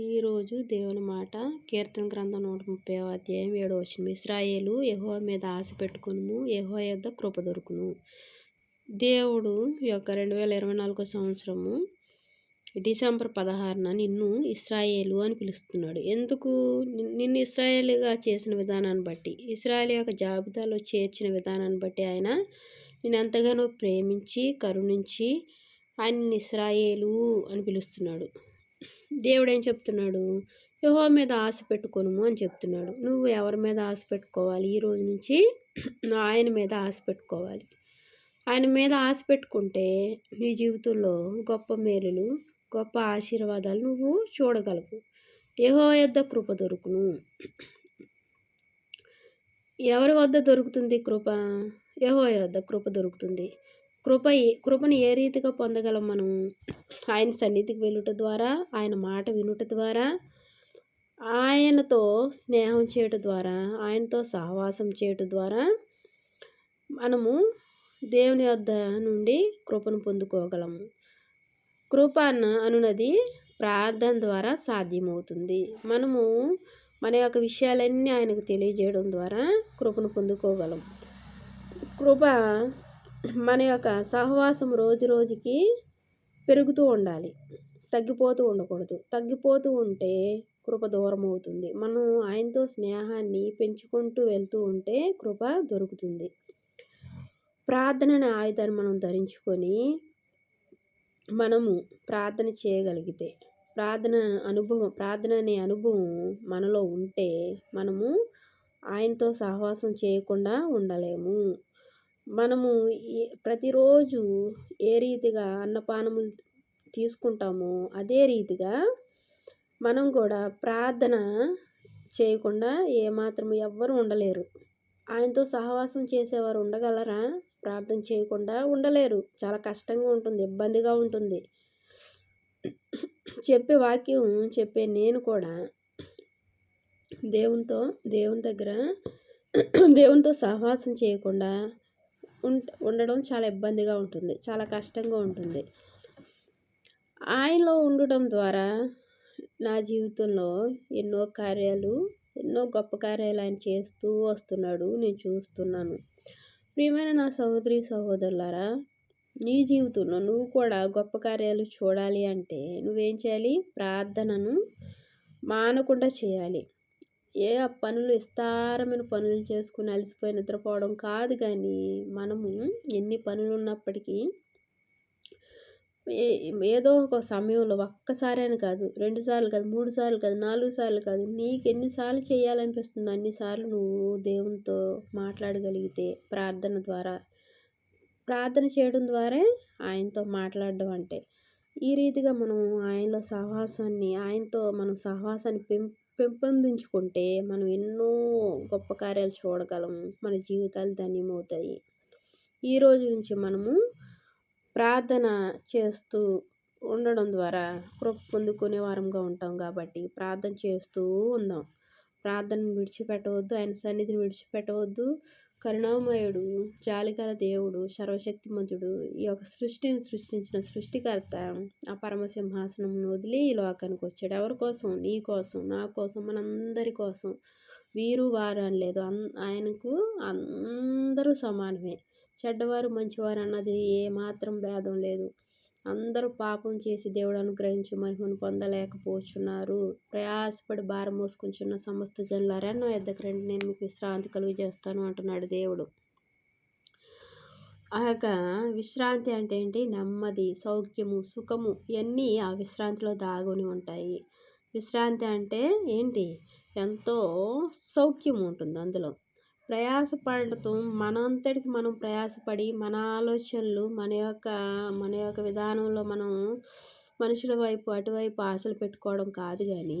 ఈరోజు దేవుని మాట కీర్తన గ్రంథం నూట ముప్పై అధ్యాయం ఏడో వచ్చింది ఇస్రాయేలు యహో మీద ఆశ పెట్టుకును యహో యొద్ద కృప దొరుకును. దేవుడు యొక్క రెండు వేల ఇరవై నాలుగో సంవత్సరము డిసెంబర్ పదహారున నిన్ను ఇస్రాయేలు అని పిలుస్తున్నాడు. ఎందుకు? నిన్ను ఇస్రాయేల్గా చేసిన విధానాన్ని బట్టి ఇస్రాయేల్ యొక్క జాబితాలో చేర్చిన విధానాన్ని బట్టి ఆయన నేను ఎంతగానో ప్రేమించి కరుణించి ఆయన ఇస్రాయేలు అని పిలుస్తున్నాడు. దేవుడు ఏం చెప్తున్నాడు? యహో మీద ఆశ పెట్టుకోను అని చెప్తున్నాడు. నువ్వు ఎవరి మీద ఆశ పెట్టుకోవాలి? ఈ రోజు నుంచి ఆయన మీద ఆశ పెట్టుకోవాలి. ఆయన మీద ఆశ పెట్టుకుంటే నీ జీవితంలో గొప్ప మేలులు గొప్ప ఆశీర్వాదాలు నువ్వు చూడగలవు. యహో యొద్ద కృప దొరుకును. ఎవరి వద్ద దొరుకుతుంది కృప? యహో యొద్ద కృప దొరుకుతుంది. కృప కృపను ఏ రీతిగా పొందగలం మనం ఆయన సన్నిధికి వెళ్ళుట ద్వారా ఆయన మాట వినుట ద్వారా ఆయనతో స్నేహం చేయటం ద్వారా ఆయనతో సహవాసం చేయటం ద్వారా మనము దేవుని వద్ద నుండి కృపను పొందుకోగలము కృప అన్న అనున్నది ప్రార్థన ద్వారా సాధ్యమవుతుంది. మనము మన యొక్క విషయాలన్నీ ఆయనకు తెలియజేయడం ద్వారా కృపను పొందుకోగలం. కృప మన యొక్క సహవాసం రోజు రోజుకి పెరుగుతూ ఉండాలి. తగ్గిపోతూ ఉండకూడదు. తగ్గిపోతూ ఉంటే కృప దూరం అవుతుంది. మనం ఆయనతో స్నేహాన్ని పెంచుకుంటూ వెళ్తూ ఉంటే కృప దొరుకుతుంది. ప్రార్థన అనే ఆయుధాన్ని మనం ధరించుకొని మనము ప్రార్థన చేయగలిగితే ప్రార్థన అనుభవం ప్రార్థన అనే అనుభవం మనలో ఉంటే మనము ఆయనతో సహవాసం చేయకుండా ఉండలేము. మనము ప్రతిరోజు ఏ రీతిగా అన్నపానములు తీసుకుంటామో అదే రీతిగా మనం కూడా ప్రార్థన చేయకుండా ఏమాత్రం ఎవ్వరు ఉండలేరు. ఆయనతో సహవాసం చేసేవారు ఉండగలరా? ప్రార్థన చేయకుండా ఉండలేరు. చాలా కష్టంగా ఉంటుంది ఇబ్బందిగా ఉంటుంది. చెప్పే వాక్యం చెప్పే నేను కూడా దేవునితో దేవుని దగ్గర దేవునితో సహవాసం చేయకుండా ఉండడం చాలా ఇబ్బందిగా ఉంటుంది. చాలా కష్టంగా ఉంటుంది. ఆయనలో ఉండటం ద్వారా నా జీవితంలో ఎన్నో కార్యాలు ఎన్నో గొప్ప కార్యాలు ఆయన చేస్తూ వస్తున్నాడు. నేను చూస్తున్నాను. ప్రియమైన నా సహోదరి సహోదరులారా నీ జీవితంలో నువ్వు కూడా గొప్ప కార్యాలు చూడాలి అంటే నువ్వేం చేయాలి? ప్రార్థనను మానకుండా చేయాలి. ఏ పనులు విస్తారమైన పనులు చేసుకుని అలసిపోయి నిద్రపోవడం కాదు కానీ మనము ఎన్ని పనులు ఉన్నప్పటికీ ఏదో ఒక సమయంలో ఒక్కసారి అని కాదు రెండు సార్లు కాదు మూడు సార్లు కాదు నాలుగు సార్లు కాదు నీకు ఎన్నిసార్లు చేయాలనిపిస్తుందో అన్నిసార్లు నువ్వు దేవునితో మాట్లాడగలిగితే ప్రార్థన ద్వారా ప్రార్థన చేయడం ద్వారా ఆయనతో మాట్లాడడం అంటే ఈ రీతిగా మనం ఆయనలో సహవాసాన్ని ఆయనతో మనం సహవాసాన్ని పెం పెంపొందించుకుంటే మనం ఎన్నో గొప్ప కార్యాలు చూడగలం. మన జీవితాలు ధన్యమవుతాయి. ఈ రోజు నుంచి మనము ప్రార్థన చేస్తూ ఉండడం ద్వారా కృప పొందుకునే వారంగా ఉంటాం కాబట్టి ప్రార్థన చేస్తూ ఉందాం. ప్రార్థనను విడిచిపెట్టవద్దు. ఆయన సన్నిధిని విడిచిపెట్టవద్దు. కరుణామయుడు జాలిగల దేవుడు సర్వశక్తిమంతుడు ఈ యొక్క సృష్టిని సృష్టించిన సృష్టికర్త ఆ పరమసింహాసనం వదిలి ఈ లోకానికి వచ్చాడు. ఎవరి కోసం? నీ కోసం నా కోసం మనందరి కోసం. వీరు వారు అని లేదు. ఆయనకు అందరూ సమానమే. చెడ్డవారు మంచివారు అన్నది ఏమాత్రం భేదం లేదు. అందరూ పాపం చేసి దేవుడు అనుగ్రహించి మహిమను పొందలేకపోతున్నారు ప్రయాసపడి భారం మోసుకుంటున్న సమస్త జనులారా నా ఎద్దకు రండి నేను మీకు విశ్రాంతి కలుగు చేస్తాను అంటున్నాడు దేవుడు. ఆ యొక్క విశ్రాంతి అంటే ఏంటి? నెమ్మది సౌఖ్యము సుఖము ఇవన్నీ ఆ విశ్రాంతిలో దాగుని ఉంటాయి. విశ్రాంతి అంటే ఏంటి? ఎంతో సౌఖ్యం ఉంటుంది అందులో. ప్రయాసపడటం మనంతటికి మనం ప్రయాసపడి మన ఆలోచనలు మన యొక్క మన యొక్క విధానంలో మనం మనుషుల వైపు అటువైపు ఆశలు పెట్టుకోవడం కాదు కానీ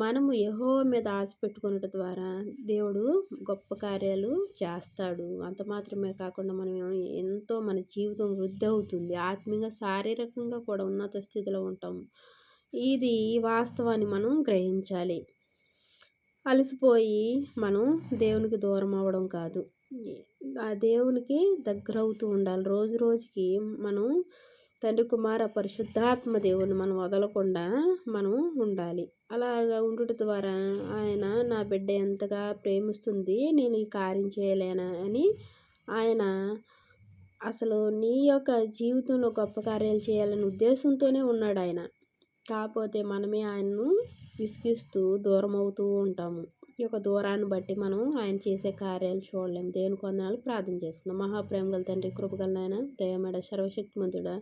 మనము యహో మీద ఆశ పెట్టుకున్నట ద్వారా దేవుడు గొప్ప కార్యాలు చేస్తాడు. అంత మాత్రమే కాకుండా మనం ఎంతో మన జీవితం వృద్ధి అవుతుంది. ఆత్మీయంగా శారీరకంగా కూడా ఉన్నత స్థితిలో ఉంటాం. ఇది వాస్తవాన్ని మనం గ్రహించాలి. అలసిపోయి మనం దేవునికి దూరం అవ్వడం కాదు. ఆ దేవునికి దగ్గర అవుతూ ఉండాలి. రోజు రోజుకి మనం తండ్రి కుమార పరిశుద్ధాత్మ దేవుని మనం వదలకుండా మనం ఉండాలి. అలాగా ఉండుట ద్వారా ఆయన నా బిడ్డ ఎంతగా ప్రేమిస్తుంది నేను ఈ కార్యం చేయలేనా అని ఆయన అసలు నీ యొక్క జీవితంలో గొప్ప కార్యాలు చేయాలనే ఉద్దేశంతోనే ఉన్నాడు ఆయన. కాకపోతే మనమే ఆయన్ను విసిగిస్తూ దూరం అవుతూ ఉంటాము. ఈ యొక్క దూరాన్ని బట్టి మనం ఆయన చేసే కార్యాలు చూడలేము. దేవుని కొందనాలు ప్రార్థన చేస్తున్నాం. మహాప్రేమ గల తండ్రి కృపగల నాయన దయమేడ సర్వశక్తిమంతుడా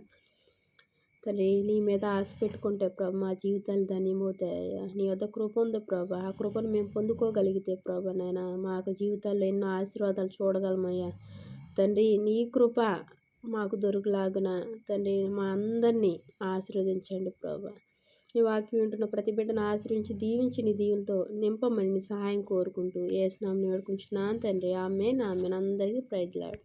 తండ్రి నీ మీద ఆశ పెట్టుకుంటే ప్రభు మా జీవితాలు ధన్యమవుతాయా నీ వద్ద కృప ఉంది ప్రభు. ఆ కృపను మేము పొందుకోగలిగితే ప్రభు నాయన మాకు జీవితాల్లో ఎన్నో ఆశీర్వాదాలు చూడగలమయ్యా. తండ్రి నీ కృప మాకు దొరుకులాగున తండ్రి మా అందరినీ ఆశీర్వదించండి ప్రభా. ఈ వాక్యం వింటున్న ప్రతి బిడ్డను ఆశ్రయించి దీవించి నీ దీవులతో నింపమని సహాయం కోరుకుంటూ ఏ స్నామం వేడుకుంటున్నాను తండ్రి. ఆమె నా అందరికీ ప్రైజ్లాడు